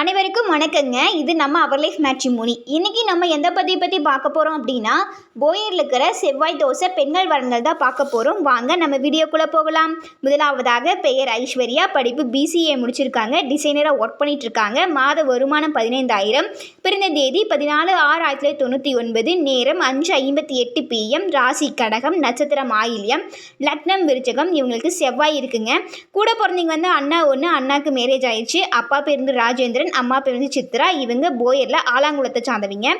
அனைவருக்கும் வணக்கங்க. இது நம்ம அவர் லைஃப் மேட்ரிமோனி இன்னைக்கு நம்ம எந்த பற்றி பற்றி பார்க்க போகிறோம் அப்படின்னா போயரில் இருக்கிற செவ்வாய் தோசை பெண்கள் வரங்கள் தான் பார்க்க போகிறோம் வாங்க நம்ம வீடியோக்குள்ளே போகலாம். முதலாவதாக பெயர் ஐஸ்வர்யா. படிப்பு பிசிஏ முடிச்சிருக்காங்க. டிசைனராக ஒர்க் பண்ணிட்டு இருக்காங்க மாத வருமானம் பதினைந்தாயிரம். பிறந்த தேதி பதினாலு ஆறு ஆயிரத்தி தொள்ளாயிரத்தி தொண்ணூற்றி ஒன்பது. நேரம் அஞ்சு ஐம்பத்தி எட்டு பிஎம் ராசி கடகம் நட்சத்திரம் ஆயில்யம் லக்னம் விருச்சகம். இவங்களுக்கு செவ்வாய் இருக்குங்க. கூட பிறந்தவங்க வந்து அண்ணா ஒன்று அண்ணாக்கு மேரேஜ் ஆயிடுச்சு. அப்பா பேருந்து ராஜேந்திரன். ராஜேந்திரன் அம்மா பேர் வந்து சித்ரா. இவங்க போயரில் ஆலாங்குளத்தை சார்ந்தவங்க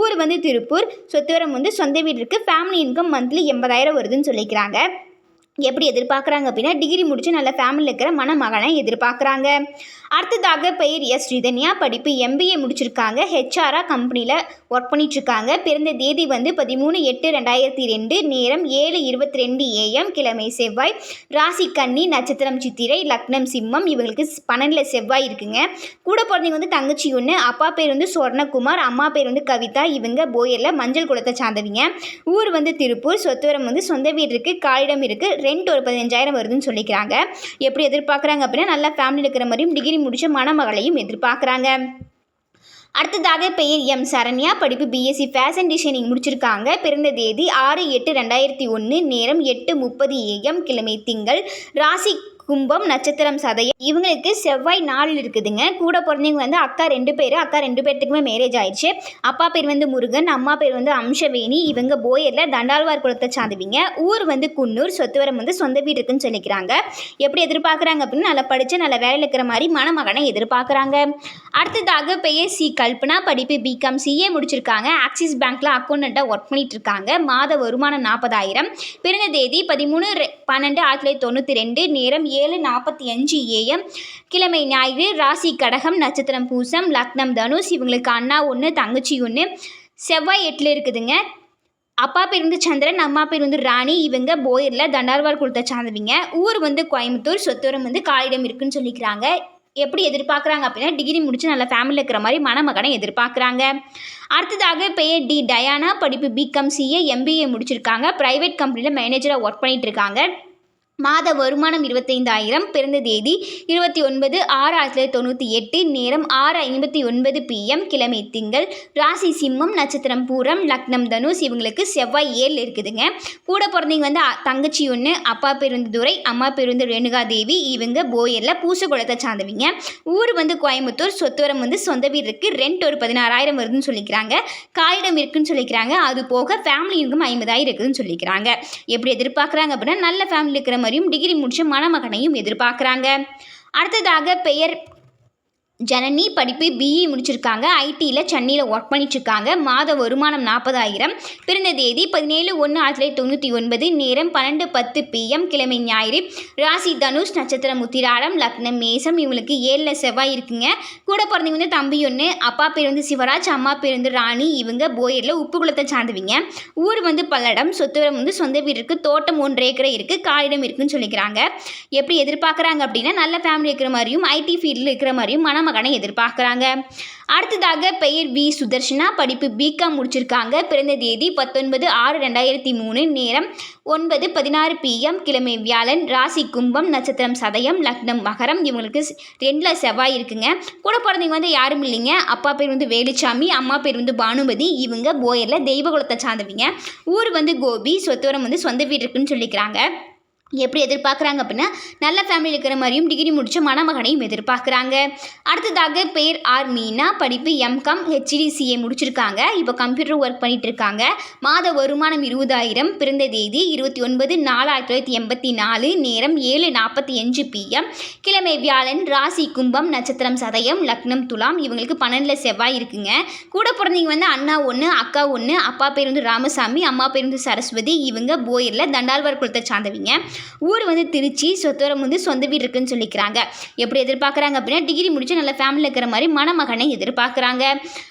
ஊர் வந்து திருப்பூர். சொத்துவரம் வந்து சொந்த வீடு இருக்குது ஃபேமிலி இன்கம் மந்த்லி எண்பதாயிரம் வருதுன்னு சொல்லிக்கிறாங்க. எப்படி எதிர்பார்க்குறாங்க அப்படின்னா டிகிரி முடிச்சு நல்ல ஃபேமிலியில் இருக்கிற மணமகனை எதிர்பார்க்குறாங்க. அடுத்ததாக பெயர் எஸ். ஸ்ரீதன்யா படிப்பு எம்பிஏ முடிச்சிருக்காங்க. ஹெச்ஆரா கம்பெனியில் ஒர்க் பண்ணிட்டுருக்காங்க. பிறந்த தேதி வந்து பதிமூணு எட்டு ரெண்டாயிரத்தி ரெண்டு. நேரம் ஏழு இருபத்தி ரெண்டு ஏஎம் கிழமை செவ்வாய். ராசி கன்னி நட்சத்திரம் சித்திரை லக்னம் சிம்மம். இவங்களுக்கு பன்னெண்டில் செவ்வாய் இருக்குங்க. கூட பிறந்தவங்க வந்து தங்கச்சி ஒன்று அப்பா பேர் வந்து சொர்ணகுமார் அம்மா பேர் வந்து கவிதா. இவங்க போயரில் மஞ்சள் குளத்தை சார்ந்தவங்க. ஊர் வந்து திருப்பூர். சொத்துவரம் வந்து சொந்த வீடு இருக்குது காலிடம் இருக்குது ரெண்ட் ஒரு பதினஞ்சாயிரம் வருதுன்னு சொல்லிக்கிறாங்க. எப்படி எதிர்பார்க்குறாங்க அப்படின்னா நல்லா ஃபேமிலி இருக்கிற மாதிரியும் டிகிரி முடிச்ச மணமகளையும் எதிர்பார்க்குறாங்க. அடுத்ததாக பெயர் எம். சரண்யா. படிப்பு பிஎஸ்சி ஃபேஷன் டிசைனிங் முடிச்சிருக்காங்க. பிறந்த தேதி ஆறு எட்டு ரெண்டாயிரத்தி ஒன்று நேரம் எட்டு முப்பது ஏஎம் கிழமை திங்கள். ராசி கும்பம் நட்சத்திரம் சதயம். இவங்களுக்கு செவ்வாய் நாள் இருக்குதுங்க. கூட பிறந்தவங்க வந்து அக்கா ரெண்டு பேர். அக்கா ரெண்டு பேர்த்துக்குமே மேரேஜ் ஆயிடுச்சு. அப்பா பேர் வந்து முருகன் அம்மா பேர் வந்து அம்சவேணி. இவங்க போயரில் தண்டாழ்வார் குளத்தை சார்ந்தவங்க. ஊர் வந்து குன்னூர் சொத்துவரம் வந்து சொந்த வீடு இருக்குன்னு சொல்லிக்கிறாங்க. எப்படி எதிர்பார்க்குறாங்க அப்படின்னு நல்லா படித்து நல்ல வேலையில் இருக்கிற மாதிரி மணமகனை எதிர்பார்க்குறாங்க. அடுத்ததாக பெயர் சி. கல்பனா படிப்பு பிகாம் சிஏ முடிச்சிருக்காங்க. ஆக்சிஸ் பேங்க்கில் அக்கௌண்டண்ட்டாக ஒர்க் பண்ணிட்டு இருக்காங்க மாத வருமானம் நாற்பதாயிரம் பிறந்த தேதி பதிமூணு பன்னெண்டு ஆயிரத்தி தொள்ளாயிரத்தி தொண்ணூற்றி ரெண்டு. நேரம் ஏழு நாற்பத்தி அஞ்சு ஏஎம் கிழமை ஞாயிறு ராசி கடகம் நட்சத்திரம் பூசம் லக்னம் தனுஷ் இவங்களுக்கு அண்ணா ஒன்று தங்கச்சி ஒன்று செவ்வாய் எட்டில் இருக்குதுங்க. அப்பா பேர் வந்து சந்திரன் அம்மா பேர் வந்து ராணி. இவங்க போயரில் தண்டார்வார் குளத்தை சார்ந்தவங்க. ஊர் வந்து கோயம்புத்தூர் சொத்தூரம் வந்து காலிடம் இருக்குன்னு சொல்லிக்கிறாங்க. எப்படி எதிர்பார்க்குறாங்க அப்படின்னா டிகிரி முடித்து நல்ல ஃபேமிலியில் இருக்கிற மாதிரி மணமகனை எதிர்பார்க்குறாங்க. அடுத்ததாக பெயர் டி. டயானா படிப்பு பிகாம் சிஏ எம்பிஏ முடிச்சிருக்காங்க. ப்ரைவேட் கம்பெனியில் மேனேஜராக ஒர்க் பண்ணிகிட்டு இருக்காங்க. மாத வருமானம் இருபத்தைந்தாயிரம் பிறந்த தேதி இருபத்தி ஒன்பது ஆறு ஆயிரத்தி தொள்ளாயிரத்தி தொண்ணூற்றி எட்டு நேரம் ஆறு ஐம்பத்தி ஒன்பது பிஎம் கிழமை திங்கள் ராசி சிம்மம் நட்சத்திரம் பூரம் லக்னம் தனுஷ் இவங்களுக்கு செவ்வாய் ஏழு இருக்குதுங்க. கூட பிறந்தவங்க வந்து தங்கச்சி ஒன்று அப்பா பேருந்து துரை அம்மா பேருந்து ரேணுகா தேவி இவங்க போயரில் பூசகுளத்தை சார்ந்தவங்க. ஊர் வந்து கோயம்புத்தூர் சொத்துவரம் வந்து சொந்த வீடு இருக்குது ரெண்ட் ஒரு பதினாறாயிரம் வருதுன்னு சொல்லிக்கிறாங்க. காயிடம் இருக்குதுன்னு சொல்லிக்கிறாங்க அது போக ஃபேமிலி இன்கம் ஐம்பதாயிரம் இருக்குதுன்னு சொல்லிக்கிறாங்க. எப்படி எதிர்பார்க்குறாங்க அப்படின்னா நல்ல ஃபேமிலி இருக்கிற மாதிரியும் டிகிரி முடிச்ச மணமகனையும் எதிர்பார்க்குறாங்க. அடுத்ததாக பெயர் ஜனனி படிப்பு பிஇ முடிச்சிருக்காங்க. ஐடியில் சென்னையில் ஒர்க் பண்ணிட்டுருக்காங்க. மாத வருமானம் நாற்பதாயிரம். பிறந்த தேதி பதினேழு ஒன்று ஆயிரத்தி தொள்ளாயிரத்தி தொண்ணூற்றி ஒன்பது. நேரம் பன்னெண்டு பத்து பிஎம் கிழமை ஞாயிறு. ராசி தனுஷ் நட்சத்திரம் முத்திராடம் லக்னம் மேசம். இவங்களுக்கு ஏழில் செவ்வாய் இருக்குங்க. கூட பிறந்தவங்க வந்து தம்பி ஒன்று அப்பா பேர் வந்து சிவராஜ் அம்மா பேர் வந்து ராணி. இவங்க போயரில் உப்பு குளத்தை சார்ந்தவங்க. ஊர் வந்து பல்லடம் சொத்துவரம் வந்து சொந்த வீடு இருக்குது தோட்டம் ஒன்று ஏக்கரை இருக்குது காலிடம் இருக்குன்னு சொல்லிக்கிறாங்க. எப்படி எதிர்பார்க்குறாங்க அப்படின்னா நல்ல ஃபேமிலி இருக்கிற மாதிரியும் ஐடி ஃபீல்டில் இருக்கிற மாதிரியும் மனம் மகனை எதிர்பார்க்குறாங்க. அடுத்ததாக பெயர் வி. சுதர்ஷனா. படிப்பு பிகாம் முடிச்சிருக்காங்க. பிறந்த தேதி பத்தொன்பது ஆறு ரெண்டாயிரத்தி மூணு. நேரம் ஒன்பது பதினாறு பிஎம் கிழமை வியாழன். ராசி கும்பம் நட்சத்திரம் சதயம் லக்னம் மகரம். இவங்களுக்கு ரெண்டில் செவ்வாய் இருக்குங்க. கூட பிறந்தவங்க வந்து யாரும் இல்லைங்க. அப்பா பேர் வந்து வேலுச்சாமி. அம்மா பேர் வந்து பானுமதி. இவங்க போயரில் தெய்வகுலத்தை சார்ந்தவங்க. ஊர் வந்து கோபி. சொத்தோரம் வந்து சொந்த வீடு இருக்குன்னு சொல்லிக்கிறாங்க. எப்படி எதிர்பார்க்குறாங்க அப்படின்னா நல்ல ஃபேமிலி இருக்கிற மாதிரியும் டிகிரி முடித்த மணமகனையும் எதிர்பார்க்குறாங்க. அடுத்ததாக பேர் ஆர் மீனா படிப்பு எம்காம் ஹெச்டிசிஏ முடிச்சிருக்காங்க. இப்போ கம்ப்யூட்டர் ஒர்க் பண்ணிட்டு இருக்காங்க. மாத வருமானம் இருபதாயிரம் பிறந்த தேதி இருபத்தி ஒன்பது நாலு ஆயிரத்தி தொள்ளாயிரத்தி எண்பத்தி நாலு நேரம் ஏழு நாற்பத்தி அஞ்சு பிஎம் கிழமை வியாழன் ராசி கும்பம் நட்சத்திரம் சதயம் லக்னம் துலாம் இவங்களுக்கு பன்னெண்டில் செவ்வாய் இருக்குங்க. கூட பிறந்தவங்க வந்து அண்ணா ஒன்று அக்கா ஒன்று அப்பா பேர் வந்து ராமசாமி அம்மா பேர் வந்து சரஸ்வதி இவங்க போயரில் தண்டாழ்வார் குலத்தை சார்ந்தவங்க. ஊர் வந்து திருச்சி சொத்துவரம் வந்து சொந்த வீடு இருக்குன்னு சொல்லிக்கிறாங்க. எப்படி எதிர்பார்க்குறாங்க அப்படின்னா டிகிரி முடிச்சு நல்ல ஃபேமிலியில் இருக்கிற மாதிரி மணமகனை எதிர்பார்க்குறாங்க.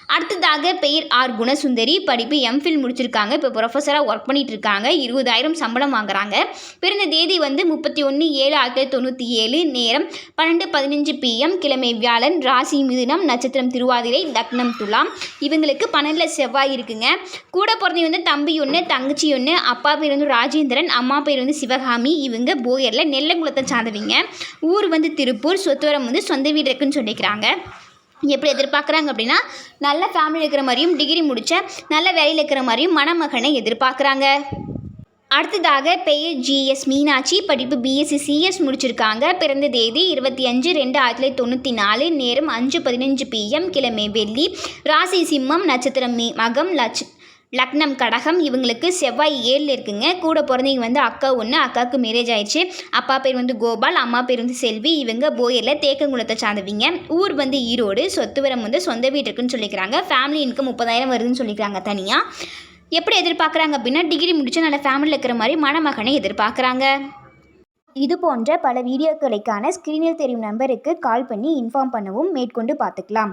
அடுத்ததாக பெயர் ஆர். குணசுந்தரி படிப்பு எம்ஃபில் முடிச்சிருக்காங்க. இப்போ ப்ரொஃபஸராக ஒர்க் பண்ணிட்டு இருக்காங்க. இருபதாயிரம் சம்பளம் வாங்குறாங்க. பிறந்த தேதி வந்து முப்பத்தி ஒன்று ஏழு ஆயிரத்தி தொள்ளாயிரத்தி தொண்ணூற்றி ஏழு நேரம் பன்னெண்டு பதினஞ்சு பிஎம் கிழமை வியாழன் ராசி மிதுனம் நட்சத்திரம் திருவாதிரை லக்னம் துலாம். இவங்களுக்கு பன்னெண்டில் செவ்வாய் இருக்குங்க. கூட பிறந்தவங்க வந்து தம்பி ஒன்று தங்கச்சி ஒன்று அப்பா பேர் வந்து ராஜேந்திரன் அம்மா பேர் வந்து சிவகாமி. இவங்க போயரில் நெல்லங்குளத்தை சார்ந்தவங்க ஊர் வந்து திருப்பூர் சொத்துவரம் வந்து சொந்த வீடு இருக்குன்னு சொல்லிக்கிறாங்க. எப்படி எதிர்பார்க்குறாங்க அப்படின்னா நல்ல ஃபேமிலி இருக்கிற மாதிரியும் டிகிரி முடித்த நல்ல வேலையில் இருக்கிற மாதிரியும் மணமகனை எதிர்பார்க்குறாங்க. அடுத்ததாக பெயர் ஜிஎஸ் மீனாட்சி படிப்பு பிஎஸ்சி சிஎஸ் முடிச்சிருக்காங்க. பிறந்த தேதி இருபத்தி அஞ்சு ரெண்டு ஆயிரத்தி தொள்ளாயிரத்தி தொண்ணூற்றி நாலு நேரம் அஞ்சு பதினஞ்சு பிஎம் கிழமை வெள்ளி ராசி சிம்மம் நட்சத்திரம் மகம் லட்ச லக்னம் கடகம் இவங்களுக்கு செவ்வாய் ஏழில் இருக்குங்க. கூட பிறந்தவங்க வந்து அக்கா ஒன்று அக்காவுக்கு மேரேஜ் ஆயிடுச்சு. அப்பா பேர் வந்து கோபால் அம்மா பேர் வந்து செல்வி. இவங்க போயரில் தேக்கங்குளத்தை சார்ந்தவங்க. ஊர் வந்து ஈரோடு சொத்துவரம் வந்து சொந்த வீடு இருக்குன்னு சொல்லிக்கிறாங்க. ஃபேமிலி இன்கம் முப்பதாயிரம் வருதுன்னு சொல்லிக்கிறாங்க தனியாக எப்படி எதிர்பார்க்குறாங்க அப்படின்னா டிகிரி முடிச்சு நல்ல ஃபேமிலியில் இருக்கிற மாதிரி மணமகனை எதிர்பார்க்குறாங்க. இது போன்ற பல வீடியோக்களுக்கான ஸ்க்ரீனில் தெரியும் நம்பருக்கு கால் பண்ணி இன்ஃபார்ம் பண்ணவும் மேற்கொண்டு பார்த்துக்கலாம்.